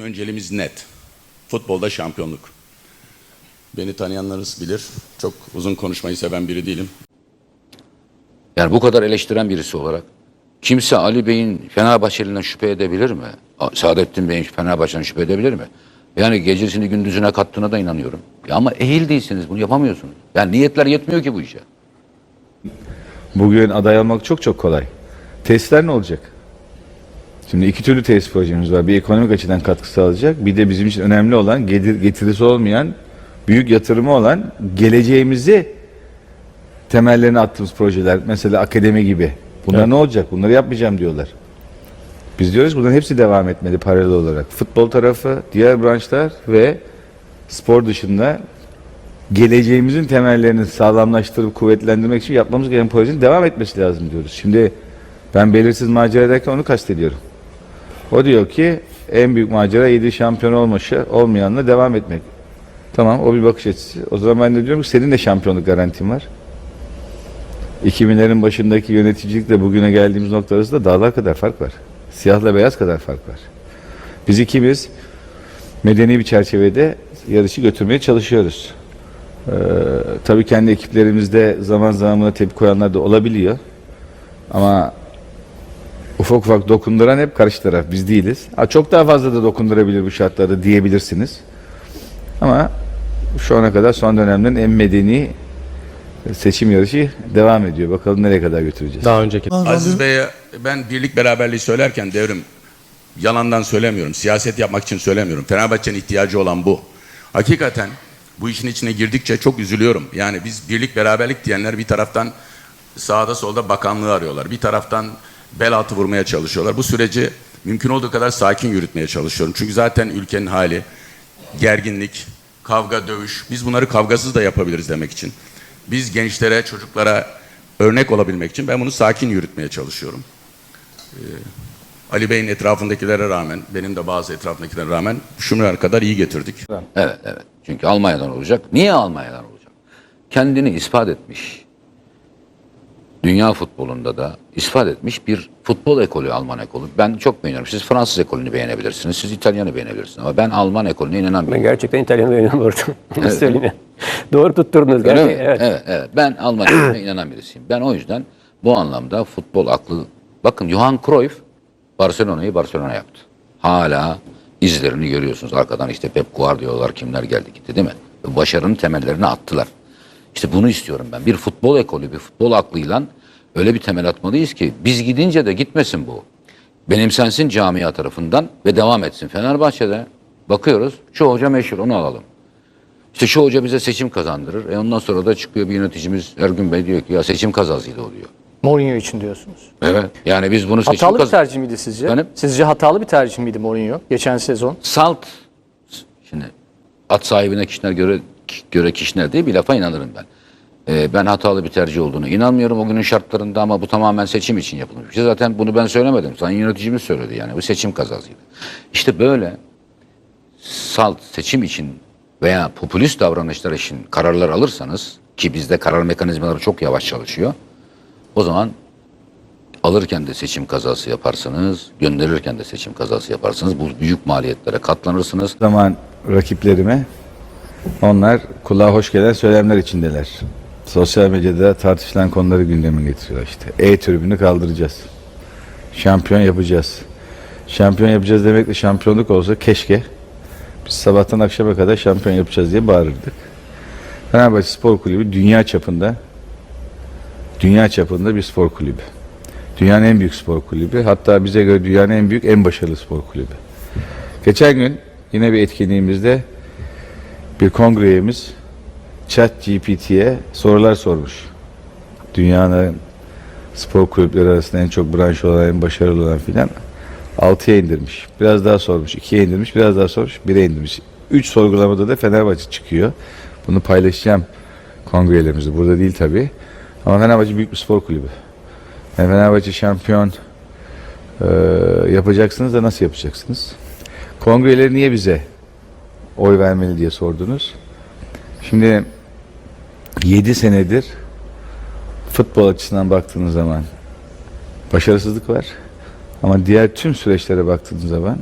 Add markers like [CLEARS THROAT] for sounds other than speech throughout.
Önceliğimiz net. Futbolda şampiyonluk. Beni tanıyanlarınız bilir. Çok uzun konuşmayı seven biri değilim. Yani bu kadar eleştiren birisi olarak kimse Ali Bey'in Fenerbahçeli'nden şüphe edebilir mi? Saadettin Bey'in Fenerbahçe'den şüphe edebilir mi? Yani gecesini gündüzüne kattığına da inanıyorum. Ya ama ehil değilsiniz bunu yapamıyorsunuz. Yani niyetler yetmiyor ki bu işe. Bugün aday olmak çok çok kolay. Tesisler ne olacak? Şimdi iki türlü tesis projemiz var. Bir ekonomik açıdan katkı sağlayacak. Bir de bizim için önemli olan gelir, getirisi olmayan, büyük yatırımı olan geleceğimizi temellerini attığımız projeler. Mesela akademi gibi. Bunlar ne olacak? Bunları yapmayacağım diyorlar. Biz diyoruz bunların hepsi devam etmeli paralel olarak. Futbol tarafı, diğer branşlar ve spor dışında geleceğimizin temellerini sağlamlaştırıp kuvvetlendirmek için yapmamız gereken projenin devam etmesi lazım diyoruz. Şimdi ben belirsiz macera derken onu kastediyorum. O diyor ki en büyük macera 7 şampiyon olması olmayanla devam etmek. Tamam o bir bakış açısı. O zaman ben de diyorum ki senin de şampiyonluk garantin var. 2000'lerin başındaki yöneticilikle bugüne geldiğimiz nokta arasında dağlar kadar fark var. Siyahla beyaz kadar fark var. Biz ikimiz medeni bir çerçevede yarışı götürmeye çalışıyoruz. Ee, tabii kendi ekiplerimizde zaman zaman buna tepki koyanlar da olabiliyor. Ama ufak ufak dokunduran hep karşı taraf. Biz değiliz. Ha, çok daha fazla da dokundurabilir bu şartlarda diyebilirsiniz. Ama şu ana kadar son dönemlerin en medeni seçim yarışı devam ediyor. Bakalım nereye kadar götüreceğiz. Daha önceki. Aziz Bey'e ben birlik beraberliği söylerken devrim yalandan söylemiyorum. Siyaset yapmak için söylemiyorum. Fenerbahçe'nin ihtiyacı olan bu. Hakikaten bu işin içine girdikçe çok üzülüyorum. Yani biz birlik beraberlik diyenler bir taraftan sağda solda bakanlığı arıyorlar. Bir taraftan bel altı vurmaya çalışıyorlar. Bu süreci mümkün olduğu kadar sakin yürütmeye çalışıyorum. Çünkü zaten ülkenin hali gerginlik, kavga, dövüş. Biz bunları kavgasız da yapabiliriz demek için. Biz gençlere, çocuklara örnek olabilmek için ben bunu sakin yürütmeye çalışıyorum. Ee, Ali Bey'in etrafındakilere rağmen, benim de bazı etrafındakilere rağmen şuna kadar iyi getirdik. Evet evet. Çünkü Almanya'dan olacak. Niye Almanya'dan olacak? Kendini ispat etmiş. Dünya futbolunda da ispat etmiş bir futbol ekolü Alman ekolü. Ben çok beğeniyorum. Siz Fransız ekolünü beğenebilirsiniz. Siz İtalyanı beğenebilirsiniz. Ama ben Alman ekolüne inanamıyorum. Ben gerçekten İtalyanı beğeniyorum orada. [LAUGHS] Onu söyleyeyim. ya. Doğru tutturdunuz. Öyle mi? Evet. evet, evet. Ben Alman ekolüne [CLEARS THROAT] inanan birisiyim. Ben o yüzden bu anlamda futbol aklı... Bakın Johan Cruyff Barcelona'yı Barcelona yaptı. Hala izlerini görüyorsunuz. Arkadan işte Pep Guardiola'lar kimler geldi gitti değil mi? Başarının temellerini attılar. İşte bunu istiyorum ben. Bir futbol ekolü, bir futbol aklıyla öyle bir temel atmalıyız ki biz gidince de gitmesin bu. Benimsensin camia tarafından ve devam etsin. Fenerbahçe'de bakıyoruz şu hoca meşhur onu alalım. İşte şu hoca bize seçim kazandırır. E ondan sonra da çıkıyor bir yöneticimiz Ergün Bey diyor ki ya seçim kazasıyla oluyor. Mourinho için diyorsunuz. Evet. Yani biz bunu seçim Hatalı bir kaz- tercih miydi sizce? Efendim? Sizce hatalı bir tercih miydi Mourinho geçen sezon? Salt şimdi at sahibine Kişner göre göre Kişner diye bir lafa inanırım ben. Ee, ben hatalı bir tercih olduğunu inanmıyorum o günün şartlarında ama bu tamamen seçim için yapılmış bir şey. Zaten bunu ben söylemedim. Sayın yöneticimiz söyledi yani. Bu seçim kazasıydı. İşte böyle salt seçim için veya popülist davranışlar için kararlar alırsanız ki bizde karar mekanizmaları çok yavaş çalışıyor. O zaman alırken de seçim kazası yaparsınız, gönderirken de seçim kazası yaparsınız. Bu büyük maliyetlere katlanırsınız. zaman rakiplerime onlar kulağa hoş gelen söylemler içindeler. Sosyal medyada tartışılan konuları gündeme getiriyorlar işte. E tribünü kaldıracağız. Şampiyon yapacağız. Şampiyon yapacağız demek de şampiyonluk olsa keşke biz sabahtan akşama kadar şampiyon yapacağız diye bağırırdık. Fenerbahçe Spor Kulübü dünya çapında dünya çapında bir spor kulübü. Dünyanın en büyük spor kulübü. Hatta bize göre dünyanın en büyük, en başarılı spor kulübü. Geçen gün yine bir etkinliğimizde bir kongre üyemiz Chat GPT'ye sorular sormuş. Dünyanın spor kulüpleri arasında en çok branş olan, en başarılı olan filan 6'ya indirmiş. Biraz daha sormuş. 2'ye indirmiş. Biraz daha sormuş. 1'e indirmiş. 3 sorgulamada da Fenerbahçe çıkıyor. Bunu paylaşacağım kongrelerimizde. Burada değil tabii. Ama Fenerbahçe büyük bir spor kulübü. Yani Fenerbahçe şampiyon e, yapacaksınız da nasıl yapacaksınız? Kongreleri niye bize oy vermeli diye sordunuz. Şimdi 7 senedir futbol açısından baktığınız zaman başarısızlık var. Ama diğer tüm süreçlere baktığınız zaman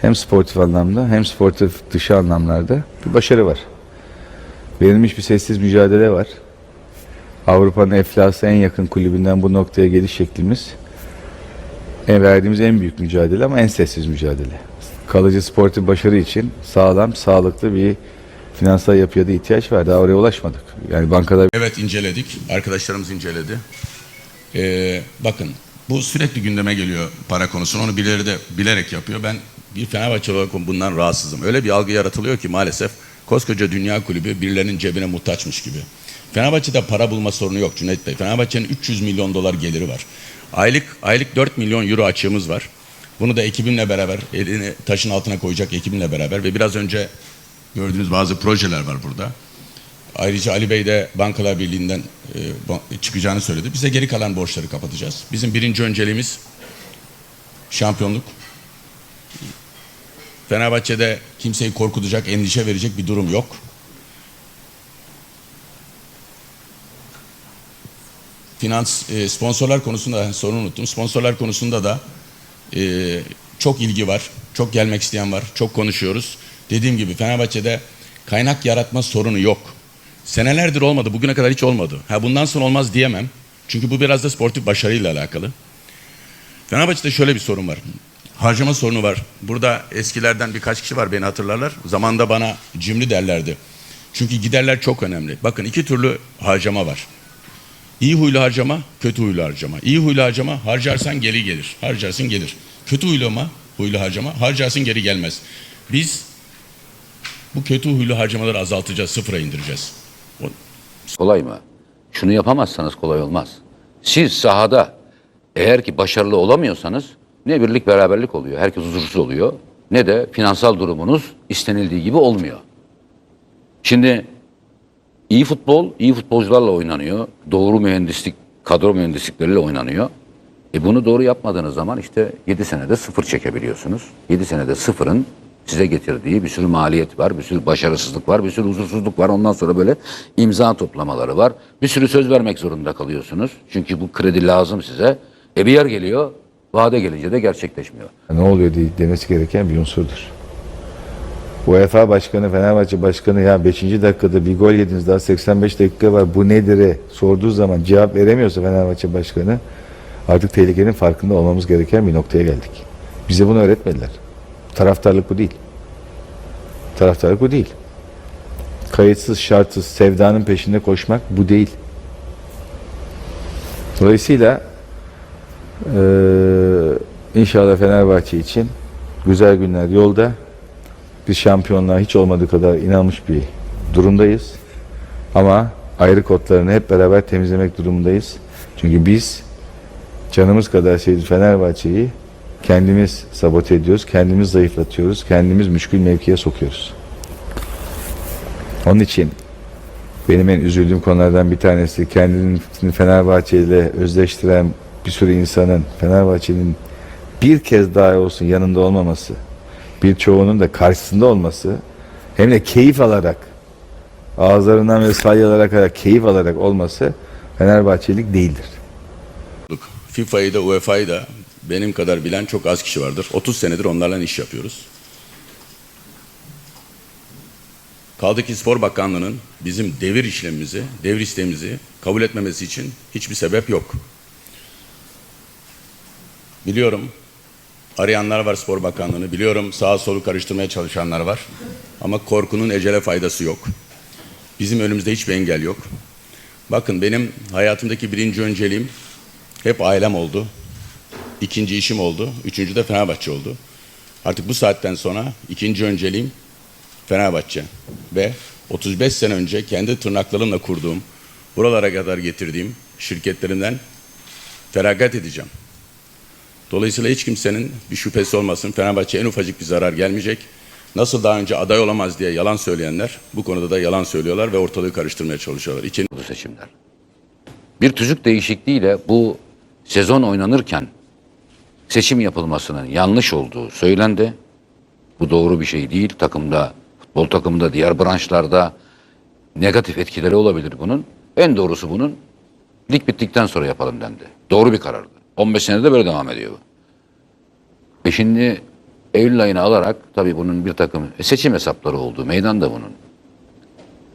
hem sportif anlamda hem sportif dışı anlamlarda bir başarı var. Verilmiş bir sessiz mücadele var. Avrupa'nın eflası en yakın kulübünden bu noktaya geliş şeklimiz en verdiğimiz en büyük mücadele ama en sessiz mücadele. Kalıcı sportif başarı için sağlam, sağlıklı bir finansal yapıya da ihtiyaç var. Daha oraya ulaşmadık. Yani bankada Evet inceledik. Arkadaşlarımız inceledi. Ee, bakın bu sürekli gündeme geliyor para konusunu. Onu birileri de bilerek yapıyor. Ben bir Fenerbahçe olarak bundan rahatsızım. Öyle bir algı yaratılıyor ki maalesef koskoca dünya kulübü birilerinin cebine muhtaçmış gibi. Fenerbahçe'de para bulma sorunu yok Cüneyt Bey. Fenerbahçe'nin 300 milyon dolar geliri var. Aylık aylık 4 milyon euro açığımız var. Bunu da ekibimle beraber elini taşın altına koyacak ekibimle beraber ve biraz önce gördüğünüz bazı projeler var burada. Ayrıca Ali Bey de Bankalar Birliği'nden e, çıkacağını söyledi. Bize geri kalan borçları kapatacağız. Bizim birinci önceliğimiz şampiyonluk. Fenerbahçe'de kimseyi korkutacak, endişe verecek bir durum yok. Finans, e, sponsorlar konusunda sorun unuttum. Sponsorlar konusunda da e, çok ilgi var. Çok gelmek isteyen var. Çok konuşuyoruz. Dediğim gibi Fenerbahçe'de kaynak yaratma sorunu yok. Senelerdir olmadı. Bugüne kadar hiç olmadı. Ha bundan sonra olmaz diyemem. Çünkü bu biraz da sportif başarıyla alakalı. Fenerbahçe'de şöyle bir sorun var. Harcama sorunu var. Burada eskilerden birkaç kişi var beni hatırlarlar. Zamanda bana cimri derlerdi. Çünkü giderler çok önemli. Bakın iki türlü harcama var. İyi huylu harcama, kötü huylu harcama. İyi huylu harcama harcarsan geri gelir. Harcarsın gelir. Kötü huylu ama, huylu harcama harcarsın geri gelmez. Biz bu kötü huylu harcamaları azaltacağız, sıfıra indireceğiz. O- Kolay mı? Şunu yapamazsanız kolay olmaz. Siz sahada eğer ki başarılı olamıyorsanız ne birlik beraberlik oluyor. Herkes huzursuz oluyor. Ne de finansal durumunuz istenildiği gibi olmuyor. Şimdi iyi futbol, iyi futbolcularla oynanıyor. Doğru mühendislik, kadro mühendislikleriyle oynanıyor. E bunu doğru yapmadığınız zaman işte 7 senede sıfır çekebiliyorsunuz. 7 senede sıfırın size getirdiği bir sürü maliyet var, bir sürü başarısızlık var, bir sürü huzursuzluk var. Ondan sonra böyle imza toplamaları var. Bir sürü söz vermek zorunda kalıyorsunuz. Çünkü bu kredi lazım size. E bir yer geliyor, vade gelince de gerçekleşmiyor. ne oluyor diye demesi gereken bir unsurdur. UEFA Başkanı, Fenerbahçe Başkanı ya 5. dakikada bir gol yediniz daha 85 dakika var bu nedir sorduğu zaman cevap veremiyorsa Fenerbahçe Başkanı artık tehlikenin farkında olmamız gereken bir noktaya geldik. Bize bunu öğretmediler. Taraftarlık bu değil. Taraftarlık bu değil. Kayıtsız şartsız sevdanın peşinde koşmak bu değil. Dolayısıyla eee inşallah Fenerbahçe için güzel günler yolda. Biz şampiyonluğa hiç olmadığı kadar inanmış bir durumdayız. Ama ayrı kodlarını hep beraber temizlemek durumundayız. Çünkü biz canımız kadar sevdiğimiz Fenerbahçe'yi kendimiz sabote ediyoruz, kendimiz zayıflatıyoruz, kendimiz müşkül mevkiye sokuyoruz. Onun için benim en üzüldüğüm konulardan bir tanesi kendini Fenerbahçe ile özleştiren bir sürü insanın Fenerbahçe'nin bir kez daha olsun yanında olmaması, birçoğunun da karşısında olması hem de keyif alarak ağızlarından ve salyalarak keyif alarak olması Fenerbahçelik değildir. FIFA'yı da UEFA'yı da benim kadar bilen çok az kişi vardır. 30 senedir onlarla iş yapıyoruz. Kaldı ki Spor Bakanlığı'nın bizim devir işlemimizi, devir isteğimizi kabul etmemesi için hiçbir sebep yok. Biliyorum arayanlar var Spor Bakanlığı'nı, biliyorum sağa solu karıştırmaya çalışanlar var. Ama korkunun ecele faydası yok. Bizim önümüzde hiçbir engel yok. Bakın benim hayatımdaki birinci önceliğim hep ailem oldu. İkinci işim oldu. Üçüncü de Fenerbahçe oldu. Artık bu saatten sonra ikinci önceliğim Fenerbahçe. Ve 35 sene önce kendi tırnaklarımla kurduğum, buralara kadar getirdiğim şirketlerimden feragat edeceğim. Dolayısıyla hiç kimsenin bir şüphesi olmasın. Fenerbahçe en ufacık bir zarar gelmeyecek. Nasıl daha önce aday olamaz diye yalan söyleyenler bu konuda da yalan söylüyorlar ve ortalığı karıştırmaya çalışıyorlar. İçin bu seçimler. Bir tüzük değişikliğiyle bu sezon oynanırken seçim yapılmasının yanlış olduğu söylendi. Bu doğru bir şey değil. Takımda, futbol takımında, diğer branşlarda negatif etkileri olabilir bunun. En doğrusu bunun lig bittikten sonra yapalım dendi. Doğru bir karardı. 15 senede böyle devam ediyor bu. E şimdi Eylül ayını alarak tabii bunun bir takım seçim hesapları olduğu meydanda bunun.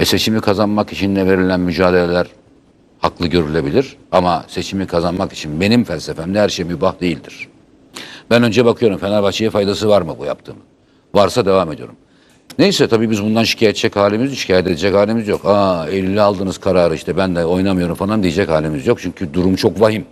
E seçimi kazanmak için ne verilen mücadeleler haklı görülebilir ama seçimi kazanmak için benim felsefemde her şey mübah değildir. Ben önce bakıyorum Fenerbahçe'ye faydası var mı bu yaptığım? Varsa devam ediyorum. Neyse tabii biz bundan şikayet edecek halimiz, şikayet edecek halimiz yok. Aa Eylül'e aldığınız kararı işte ben de oynamıyorum falan diyecek halimiz yok. Çünkü durum çok vahim.